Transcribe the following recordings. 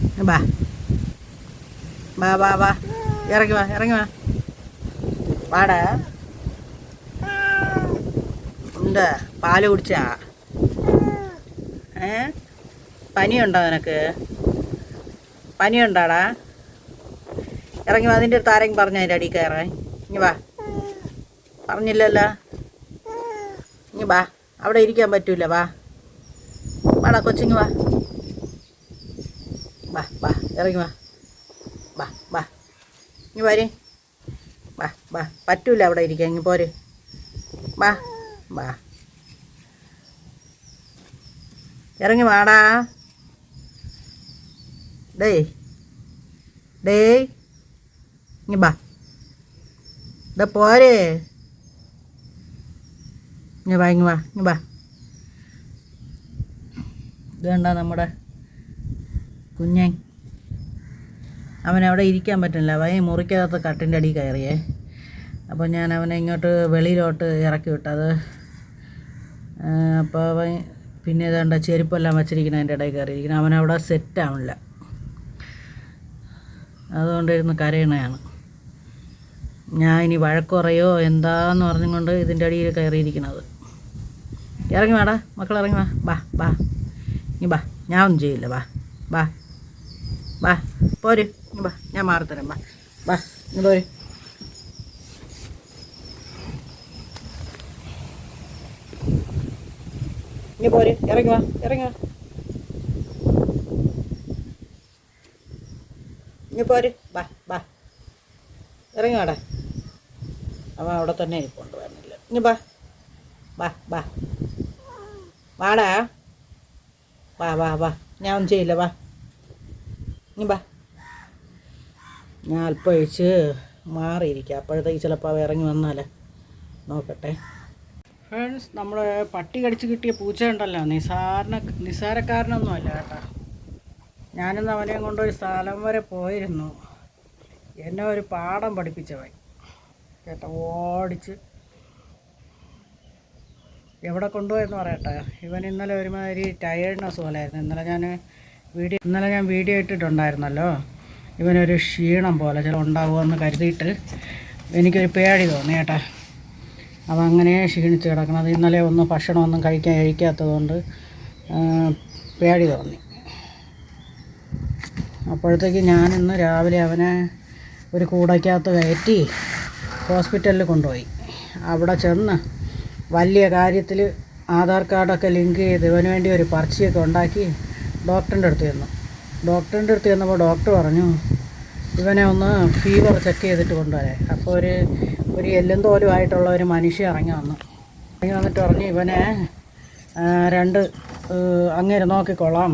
ബാ വാ വാ വാ. ഇറങ്ങി വാ ഇറങ്ങി വാ. വാടാ. ഉണ്ട്. പാൽ കുടിച്ചാ. ഏ? പനിയുണ്ടോ നിനക്ക്? പനിയുണ്ടാടാ? ഇറങ്ങി വാ അതിന്റെ അടുത്ത് ആരെങ്കിലും പറഞ്ഞു അതിന്റെ അടിയിൽ കയറാൻ. ഇനി വാ. പറഞ്ഞില്ലല്ലോ. ഇനി വാ. അവിടെ ഇരിക്കാൻ പറ്റൂല വാ. വാടാ കൊച്ചിങ് വാ വാ വാ. ഇറങ്ങി വാ. വാ വാ. ഇനി പോരെ വാ വാ. പറ്റൂല അവിടെ ഇരിക്കാൻ. ഇങ്ങ് പോരെ. വാ വാ. ഇറങ്ങി വാടാ. ഡേ ഡേ ഇനി ബാ ഇതാ പോരെ. ഇനി വാ ഇങ്ങ് വാ ഇങ്ങ് വാ. ഇത് കണ്ട നമ്മുടെ കുഞ്ഞൻ. അവൻ അവിടെ ഇരിക്കാൻ പറ്റുന്നില്ല ഈ മുറിക്കകത്ത് കട്ടിന്റെ അടി കയറിയേ. അപ്പോൾ ഞാൻ അവനെ ഇങ്ങോട്ട് വെളിയിലോട്ട് ഇറക്കി വിട്ടത്. അപ്പോൾ അവൻ പിന്നെ ഏതാണ്ട് ചെരുപ്പെല്ലാം വച്ചിരിക്കുന്നതിന്റെ ഇടയിൽ കയറിയിരിക്കണം. അവനവിടെ സെറ്റാവണില്ല അതുകൊണ്ടിരുന്ന് കരയണയാണ്. ഞാൻ ഇനി വഴക്കുറയോ എന്താന്ന് പറഞ്ഞുകൊണ്ട് ഇതിന്റെ അടിയിൽ കയറിയിരിക്കണത്. ഇറങ്ങി വാടാ മക്കൾ ഇറങ്ങി വാ. ബാ ബാ. ഇനി ബാ ഞാൻ ഒന്നും ചെയ്യില്ല. ബാ ബാ. ബാ പോര്. വാ ഞാൻ മാറിത്തരാം വാ. ബാ ഇനി പോര്. ഇങ്ങനെ പോര് ഇറങ്ങുക വാ ഇങ്ങനെ വാ. പോര് വാ വാ. ഇറങ്ങി വാടാ. അവൻ അവിടെ തന്നെ ഇരിപ്പുണ്ട് വരുന്നില്ല ഇനി വാ. വാ ബാ വാടാ. വാ വാ വാ. ഞാൻ ഒന്നും ചെയ്യില്ല വാ. ബാ. ഞാൻ അല്പം ഒഴിച്ച് മാറിയിരിക്കുക അപ്പോഴത്തേക്ക് ചിലപ്പോൾ അവ ഇറങ്ങി വന്നാലേ. നോക്കട്ടെ. ഫ്രണ്ട്സ് നമ്മൾ പട്ടി കടിച്ച് കിട്ടിയ പൂച്ച ഉണ്ടല്ലോ. നിസാരണ നിസാരക്കാരനൊന്നും അല്ല കേട്ടോ. ഞാനിന്ന് അവനെ കൊണ്ട് ഒരു സ്ഥലം വരെ പോയിരുന്നു. എന്നെ ഒരു പാഠം പഠിപ്പിച്ചവൻ. കേട്ടോ ഓടിച്ച്. എവിടെ കൊണ്ടുപോയെന്ന് പറയട്ടെ. ഇവൻ ഇന്നലെ ഒരുമാതിരി ടയേർഡ്നെസ് പോലായിരുന്നു. ഇന്നലെ ഞാൻ വീഡിയോ ഇന്നലെ ഞാൻ വീഡിയോ ഇട്ടിട്ടുണ്ടായിരുന്നല്ലോ. ഇവനൊരു ക്ഷീണം പോലെ ചില ഉണ്ടാവുമെന്ന് കരുതിയിട്ട് എനിക്കൊരു പേടി തോന്നി കേട്ടാ അപ്പം അങ്ങനെ ക്ഷീണിച്ച് കിടക്കണത്. ഇന്നലെ ഒന്നും ഭക്ഷണമൊന്നും കഴിക്കാൻ കഴിക്കാത്തതുകൊണ്ട് പേടി തോന്നി. അപ്പോഴത്തേക്ക് ഞാൻ ഇന്ന് രാവിലെ അവനെ ഒരു കൂടയ്ക്കകത്ത് കയറ്റി ഹോസ്പിറ്റലിൽ കൊണ്ടുപോയി. അവിടെ ചെന്ന് വലിയ കാര്യത്തിൽ ആധാർ കാർഡൊക്കെ ലിങ്ക് ചെയ്ത് ഇവന് വേണ്ടി ഒരു പർച്ചിയൊക്കെ ഉണ്ടാക്കി ഡോക്ടറിന്റെ അടുത്ത് ചെന്നു. ഡോക്ടറിന്റെ അടുത്ത് ചെന്നപ്പോൾ ഡോക്ടർ പറഞ്ഞു ഇവനെ ഒന്ന് ഫീവർ ചെക്ക് ചെയ്തിട്ട് കൊണ്ടുവരാൻ അപ്പോൾ ഒരു ഒരു എല്ലും തോലും ആയിട്ടുള്ള ഒരു മനുഷ്യ ഇറങ്ങി വന്നു. ഇറങ്ങി വന്നിട്ട് പറഞ്ഞു ഇവനെ രണ്ട് അങ്ങനെ നോക്കിക്കൊള്ളാം.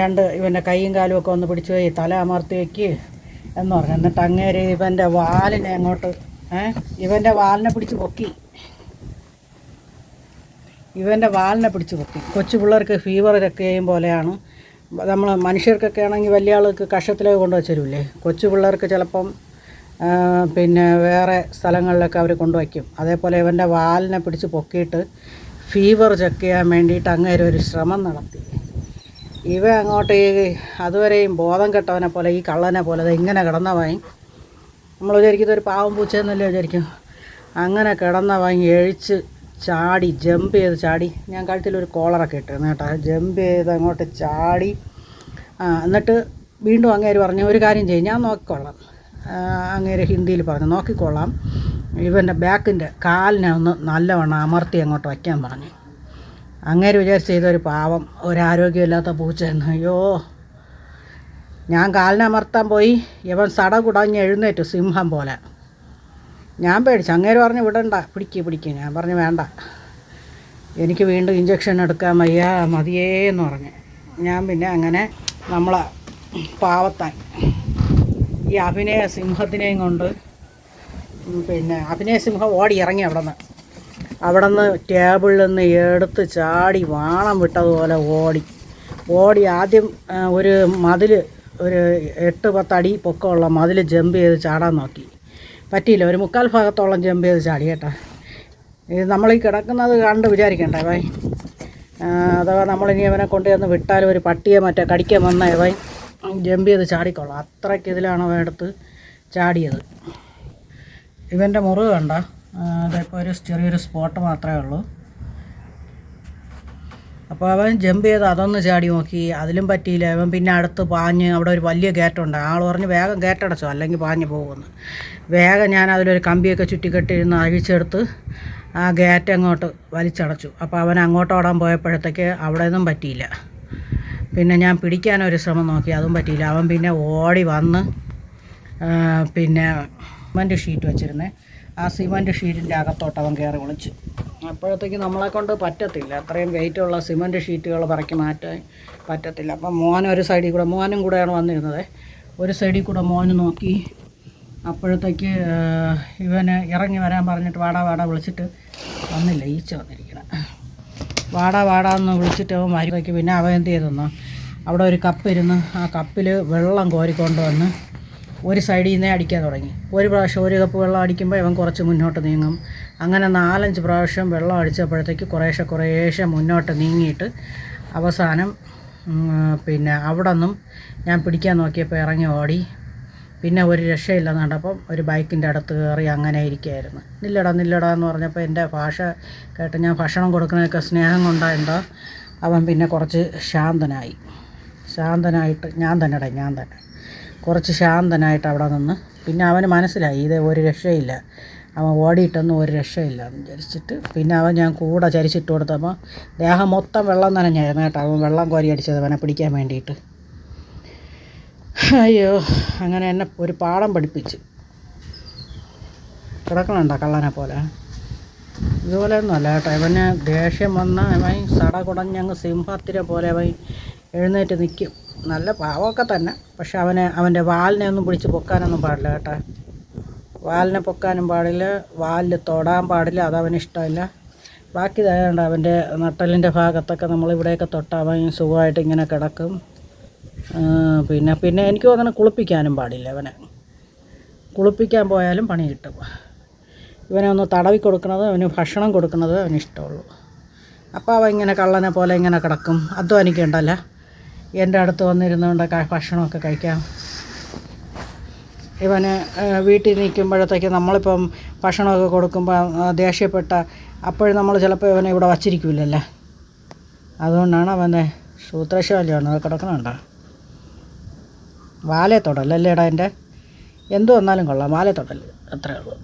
രണ്ട് ഇവന്റെ കൈയും കാലും ഒക്കെ ഒന്ന് പിടിച്ചു പോയി തല അമർത്തി വയ്ക്ക് എന്ന് പറഞ്ഞു. എന്നിട്ട് അങ്ങേര് ഇവന്റെ വാലിനെ അങ്ങോട്ട് ഏഹ് ഇവന്റെ വാലിനെ പിടിച്ച് പൊക്കി. ഇവന്റെ വാലിനെ പിടിച്ച് പൊക്കി. കൊച്ചു പിള്ളേർക്ക് ഫീവർ ചെക്ക് ചെയ്യും പോലെയാണ്. നമ്മൾ മനുഷ്യർക്കൊക്കെ ആണെങ്കിൽ വലിയ ആൾക്ക് കഷത്തിലേക്ക് കൊണ്ടു തരില്ലേ കൊച്ചു പിള്ളേർക്ക് ചിലപ്പം പിന്നെ വേറെ സ്ഥലങ്ങളിലൊക്കെ അവർ കൊണ്ടുവയ്ക്കും അതേപോലെ ഇവന്റെ വാലിനെ പിടിച്ച് പൊക്കിയിട്ട് ഫീവർ ചെക്ക് ചെയ്യാൻ വേണ്ടിയിട്ട് അങ്ങേര് ഒരു ശ്രമം നടത്തി. ഇവ അങ്ങോട്ട് ഈ അതുവരെയും ബോധം കെട്ടവനെ പോലെ ഈ കള്ളനെ പോലെ അത് ഇങ്ങനെ കിടന്നവൻ നമ്മൾ വിചാരിക്കുന്നത് ഒരു പാവം പൂച്ചയെന്നല്ലേ വിചാരിക്കും. അങ്ങനെ കിടന്നവൻ എഴിച്ച് ചാടി ജമ്പ് ചെയ്ത് ചാടി. ഞാൻ കഴുത്തിലൊരു കോളറൊക്കെ ഇട്ടിരുന്നു കേട്ടോ. ജമ്പ് ചെയ്ത് അങ്ങോട്ട് ചാടി. എന്നിട്ട് വീണ്ടും അങ്ങേര് പറഞ്ഞു ഒരു കാര്യം ചെയ്യും ഞാൻ നോക്കിക്കൊള്ളാം. അങ്ങേര് ഹിന്ദിയിൽ പറഞ്ഞു നോക്കിക്കൊള്ളാം. ഇവന്റെ ബാക്കിന്റെ കാലിനെ ഒന്ന് നല്ലവണ്ണം അമർത്തി അങ്ങോട്ട് വയ്ക്കാൻ പറഞ്ഞു. അങ്ങേര് വിചാരിച്ച് ചെയ്തൊരു പാവം ഒരാരോഗ്യമില്ലാത്ത പൂച്ച എന്ന് അയ്യോ. ഞാൻ കാലിനെ അമർത്താൻ പോയി. ഇവൻ സട കുടഞ്ഞ് എഴുന്നേറ്റു സിംഹം പോലെ. ഞാൻ പേടിച്ചു. അങ്ങേര് പറഞ്ഞു വിടണ്ട പിടിക്ക് പിടിക്ക്. ഞാൻ പറഞ്ഞു വേണ്ട. എനിക്ക് വീണ്ടും ഇഞ്ചക്ഷൻ എടുക്കാൻ വയ്യ മതിയേ എന്ന് പറഞ്ഞു. ഞാൻ പിന്നെ അങ്ങനെ നമ്മളെ പാവത്താൻ ഈ അഭിനയ സിംഹത്തിനെയും കൊണ്ട് പിന്നെ അഭിനയ സിംഹം ഓടി ഇറങ്ങി അവിടെ നിന്ന് അവിടെ നിന്ന് ടേബിളിൽ നിന്ന് എടുത്ത് ചാടി വാണം വിട്ടതുപോലെ ഓടി. ഓടി ആദ്യം ഒരു മതിൽ ഒരു എട്ട് പത്തടി പൊക്കമുള്ള മതിൽ ജമ്പ് ചെയ്ത് ചാടാൻ നോക്കി. പറ്റിയില്ല. ഒരു മുക്കാൽ ഭാഗത്തോളം ജമ്പ് ചെയ്ത് ചാടി കേട്ടോ. ഇത് നമ്മൾ ഈ കിടക്കുന്നത് കണ്ട് വിചാരിക്കണ്ടേ വൈ? അഥവാ നമ്മളിനി അവനെ കൊണ്ടുചെന്ന് ചെന്ന് വിട്ടാൽ ഒരു പട്ടിയെ മറ്റേ കടിക്കാൻ വന്നേ ഇവൻ ജമ്പ് ചെയ്ത് ചാടിക്കൊള്ളാം അത്രയ്ക്ക് ഇതിലാണ് അവൻ എടുത്ത് ചാടിയത്. ഇവന്റെ മുറിവ് കണ്ട അതിപ്പോൾ ഒരു ചെറിയൊരു സ്പോട്ട് മാത്രമേ ഉള്ളൂ. അപ്പോൾ അവൻ ജമ്പ് ചെയ്ത് അതൊന്ന് ചാടി നോക്കി. അതിലും പറ്റിയില്ല. അവൻ പിന്നെ അടുത്ത് പാഞ്ഞ് അവിടെ ഒരു വലിയ ഗേറ്റുണ്ട് ആൾ പറഞ്ഞ് വേഗം ഗേറ്റടച്ചോ അല്ലെങ്കിൽ പാഞ്ഞ് പോകുമെന്ന്. വേഗം ഞാൻ അതിലൊരു കമ്പിയൊക്കെ ചുറ്റിക്കെട്ടിരുന്ന് അഴിച്ചെടുത്ത് ആ ഗേറ്റ് അങ്ങോട്ട് വലിച്ചടച്ചു. അപ്പോൾ അവൻ അങ്ങോട്ട് ഓടാൻ പോയപ്പോഴത്തേക്ക് അവിടെ നിന്നും പറ്റിയില്ല. പിന്നെ ഞാൻ പിടിക്കാനൊരു ശ്രമം നോക്കി. അതും പറ്റിയില്ല. അവൻ പിന്നെ ഓടി വന്ന് പിന്നെ സിമന്റ് ഷീറ്റ് വെച്ചിരുന്നേ. ആ സിമന്റ് ഷീറ്റിന്റെ അകത്തോട്ട് അവൻ കയറി വിളിച്ചു അപ്പോഴത്തേക്ക് നമ്മളെ കൊണ്ട് പറ്റത്തില്ല. അത്രയും വെയിറ്റുള്ള സിമന്റ് ഷീറ്റുകൾ പറക്കി മാറ്റാൻ പറ്റത്തില്ല. അപ്പം മോൻ ഒരു സൈഡിൽ കൂടെ മോനും കൂടെയാണ് വന്നിരുന്നത്. ഒരു സൈഡിൽ കൂടെ മോന് നോക്കി. അപ്പോഴത്തേക്ക് ഇവനെ ഇറങ്ങി വരാൻ പറഞ്ഞിട്ട് വാടാ വാടാ വിളിച്ചിട്ട് വന്നില്ല. ഈച്ച വന്നിരിക്കണം വാടാ വാടാ എന്ന് വിളിച്ചിട്ട് അവൻ വരുമ്പോഴേക്ക് പിന്നെ അവൻ എന്ത് ചെയ്തെന്നോ അവിടെ ഒരു കപ്പ് ഇരുന്ന് ആ കപ്പിൽ വെള്ളം കോരിക്കൊണ്ട് വന്ന് ഒരു സൈഡിൽ നിന്നേ അടിക്കാൻ തുടങ്ങി. ഒരു പ്രാവശ്യം ഒരു കപ്പ് വെള്ളം അടിക്കുമ്പോൾ ഇവൻ കുറച്ച് മുന്നോട്ട് നീങ്ങും. അങ്ങനെ നാലഞ്ച് പ്രാവശ്യം വെള്ളം അടിച്ചപ്പോഴത്തേക്ക് കുറേശ്ശെ കുറേശ്ശെ മുന്നോട്ട് നീങ്ങിയിട്ട് അവസാനം പിന്നെ അവിടെ നിന്നും ഞാൻ പിടിക്കാൻ നോക്കിയപ്പോൾ ഇറങ്ങി ഓടി. പിന്നെ ഒരു രക്ഷയില്ലെന്ന് കണ്ടപ്പം ഒരു ബൈക്കിന്റെ അടുത്ത് കയറി അങ്ങനെ ഇരിക്കുകയായിരുന്നു. നില്ലടാ നില്ലടാ എന്ന് പറഞ്ഞപ്പോൾ എന്റെ ഭാഷ കേട്ട് ഞാൻ ഭക്ഷണം കൊടുക്കുന്നതൊക്കെ സ്നേഹം കൊണ്ടായിട്ടോ അവൻ പിന്നെ കുറച്ച് ശാന്തനായി. ശാന്തനായിട്ട് ഞാൻ തന്നെടാ ഞാൻ തന്നെ. കുറച്ച് ശാന്തനായിട്ട് അവിടെ നിന്ന്. പിന്നെ അവന് മനസ്സിലായി ഇത് ഒരു രക്ഷയില്ല. അവൻ ഓടിയിട്ടൊന്നും ഒരു രക്ഷയില്ല എന്ന് വിചാരിച്ചിട്ട്. പിന്നെ അവൻ ഞാൻ കൂടെ ചരിച്ചിട്ട് കൊടുത്തപ്പോൾ ദേഹം മൊത്തം വെള്ളം നനഞ്ഞായിരുന്നു കേട്ടോ. അവൻ വെള്ളം കോരി അടിച്ചത് അവനെ പിടിക്കാൻ വേണ്ടിയിട്ട്. അയ്യോ അങ്ങനെ എന്നെ ഒരു പാഠം പഠിപ്പിച്ച്. കിടക്കണുണ്ടോ കള്ളനെ പോലെ? ഇതുപോലെ ഒന്നുമല്ല കേട്ടോ. ഇവന് ദേഷ്യം വന്ന അവൻ സട കുടഞ്ഞങ്ങ് സിംഹത്തിരെ പോലെ അവൻ എഴുന്നേറ്റ് നിൽക്കും. നല്ല പാവമൊക്കെ തന്നെ. പക്ഷെ അവനെ അവന്റെ വാലിനെ ഒന്നും പിടിച്ച് പൊക്കാനൊന്നും പാടില്ല കേട്ടോ. വാലിനെ പൊക്കാനും പാടില്ല വാലിൽ തൊടാൻ പാടില്ല അതവന് ഇഷ്ടമില്ല. ബാക്കി ഇതായതുകൊണ്ട് അവന്റെ നട്ടലിന്റെ ഭാഗത്തൊക്കെ നമ്മളിവിടെയൊക്കെ തൊട്ടാൽ അവൻ സുഖമായിട്ട് ഇങ്ങനെ കിടക്കും. പിന്നെ പിന്നെ എനിക്ക് തോന്നുന്നു കുളിപ്പിക്കാനും പാടില്ല അവനെ. കുളിപ്പിക്കാൻ പോയാലും പണി കിട്ടും. ഇവനെ ഒന്ന് തടവി കൊടുക്കുന്നത് അവന് ഭക്ഷണം കൊടുക്കുന്നത് അവന് ഇഷ്ടമുള്ളൂ. അപ്പോൾ അവൻ ഇങ്ങനെ കള്ളനെ പോലെ ഇങ്ങനെ കിടക്കും. അധ്വാനിക്കണ്ടല്ല എന്റെ അടുത്ത് വന്നിരുന്നുകൊണ്ട് ഭക്ഷണമൊക്കെ കഴിക്കാം. ഇവന് വീട്ടിൽ നിൽക്കുമ്പോഴത്തേക്ക് നമ്മളിപ്പം ഭക്ഷണമൊക്കെ കൊടുക്കുമ്പോൾ ദേഷ്യപ്പെട്ട അപ്പോഴും നമ്മൾ ചിലപ്പോൾ ഇവനെ ഇവിടെ വച്ചിരിക്കില്ലല്ലേ അതുകൊണ്ടാണ് അവന്റെ സൂത്രശാലിയാണ്. അത് കിടക്കണുണ്ടോ? വാലേ തൊടല്ലേ ഇടാ എന്റെ? എന്തു വന്നാലും കൊള്ളാം. വാലയത്തൊടൽ തൊടൽ അത്രേ ഉള്ളൂ.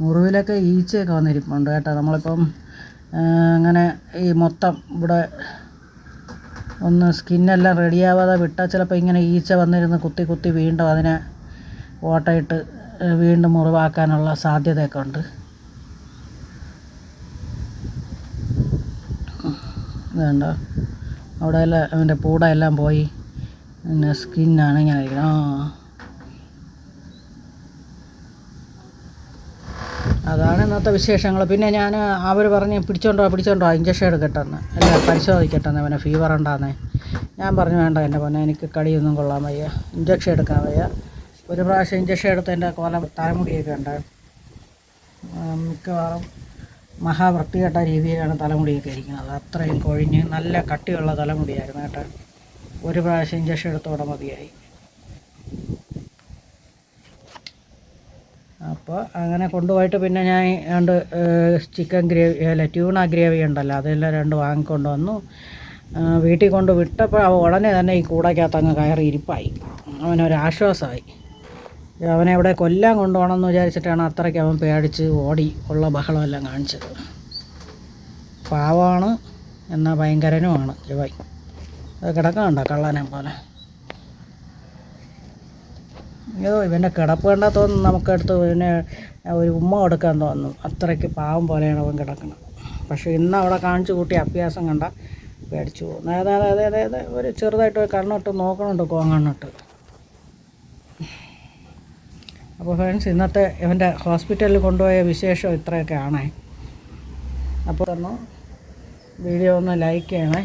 മുറിവിലൊക്കെ ഈച്ചയൊക്കെ വന്നിരിപ്പുണ്ട് കേട്ടോ. നമ്മളിപ്പം അങ്ങനെ ഈ മൊത്തം ഇവിടെ ഒന്ന് സ്കിന്നെല്ലാം റെഡിയാവാതെ വിട്ടാൽ ചിലപ്പോൾ ഇങ്ങനെ ഈച്ച വന്നിരുന്ന് കുത്തി കുത്തി വീണ്ടും അതിനെ ഓട്ടയിട്ട് വീണ്ടും മുറിവാക്കാനുള്ള സാധ്യതയൊക്കെ ഉണ്ട്. ഇതുണ്ടോ? അവിടെ എല്ലാം അവന്റെ പൂട എല്ലാം പോയി. പിന്നെ സ്കിന്നാണ് ഇങ്ങനെ ആ. അതാണ് ഇന്നത്തെ വിശേഷങ്ങൾ. പിന്നെ ഞാൻ അവർ പറഞ്ഞ് പിടിച്ചോണ്ടോ പിടിച്ചോണ്ടോ ഇഞ്ചക്ഷൻ എടുക്കട്ടെന്ന്. അല്ല പരിശോധിക്കട്ടെന്ന് അവനെ ഫീവർ ഉണ്ടാന്നേ. ഞാൻ പറഞ്ഞു വേണ്ട എന്റെ പൊന്നെ എനിക്ക് കടിയൊന്നും കൊള്ളാൻ വയ്യ. ഇഞ്ചക്ഷൻ എടുക്കാൻ വയ്യ. ഒരു പ്രാവശ്യം ഇഞ്ചക്ഷൻ എടുത്ത് എന്റെ കൊല തലമുടിയൊക്കെ ഉണ്ട്. മിക്കവാറും മഹാവൃത്തികെട്ട രീതിയിലാണ് തലമുടിയൊക്കെ ഇരിക്കുന്നത്. അത്രയും കൊഴിഞ്ഞ് നല്ല കട്ടിയുള്ള തലമുടിയായിരുന്നു കേട്ടോ. ഒരു പ്രാവശ്യം ഇഞ്ചക്ഷൻ എടുത്തോടെ മതിയായി. അപ്പോൾ അങ്ങനെ കൊണ്ടുപോയിട്ട് പിന്നെ ഞാൻ രണ്ട് ചിക്കൻ ഗ്രേവി അല്ല ട്യൂണ ഗ്രേവി ഉണ്ടല്ലോ അതെല്ലാം രണ്ട് വാങ്ങിക്കൊണ്ട് വന്നു വീട്ടിൽ കൊണ്ട് വിട്ടപ്പോൾ അവ ഉടനെ തന്നെ ഈ കൂടയ്ക്കകത്ത് അങ്ങ് കയറി ഇരിപ്പായി. അവനൊരാശ്വാസമായി. അവനെ ഇവിടെ കൊല്ലാൻ കൊണ്ടുപോകണമെന്ന് വിചാരിച്ചിട്ടാണ് അത്രയ്ക്ക് അവൻ പേടിച്ച് ഓടി ഉള്ള ബഹളമെല്ലാം കാണിച്ചത്. പാവമാണ് എന്നാൽ ഭയങ്കരനുമാണ് ഇവ അത് കിടക്കണുണ്ടോ കള്ളനെ പോലെ? അയ്യോ ഇവന്റെ കിടപ്പ് കണ്ടാൽ തോന്നുന്നു നമുക്കടുത്ത് പിന്നെ ഒരു ഉമ്മ കൊടുക്കാൻ തോന്നുന്നു. അത്രയ്ക്ക് പാവം പോലെയാണ് അവൻ കിടക്കുന്നത്. പക്ഷേ ഇന്ന് അവിടെ കാണിച്ചു കൂട്ടിയ അഭ്യാസം കണ്ട പേടിച്ചു പോകും. അതായത് അതെ അതെ അതെ ഒരു ചെറുതായിട്ട് കണ്ണിട്ട് നോക്കണുണ്ട് കോങ്ങണ്ണിട്ട് അപ്പോൾ ഫ്രണ്ട്സ് ഇന്നത്തെ ഇവന്റെ ഹോസ്പിറ്റലിൽ കൊണ്ടുപോയ വിശേഷം ഇത്രയൊക്കെ ആണേ അപ്പോൾ തന്നെ. വീഡിയോ ഒന്ന് ലൈക്ക് ചെയ്യണേ.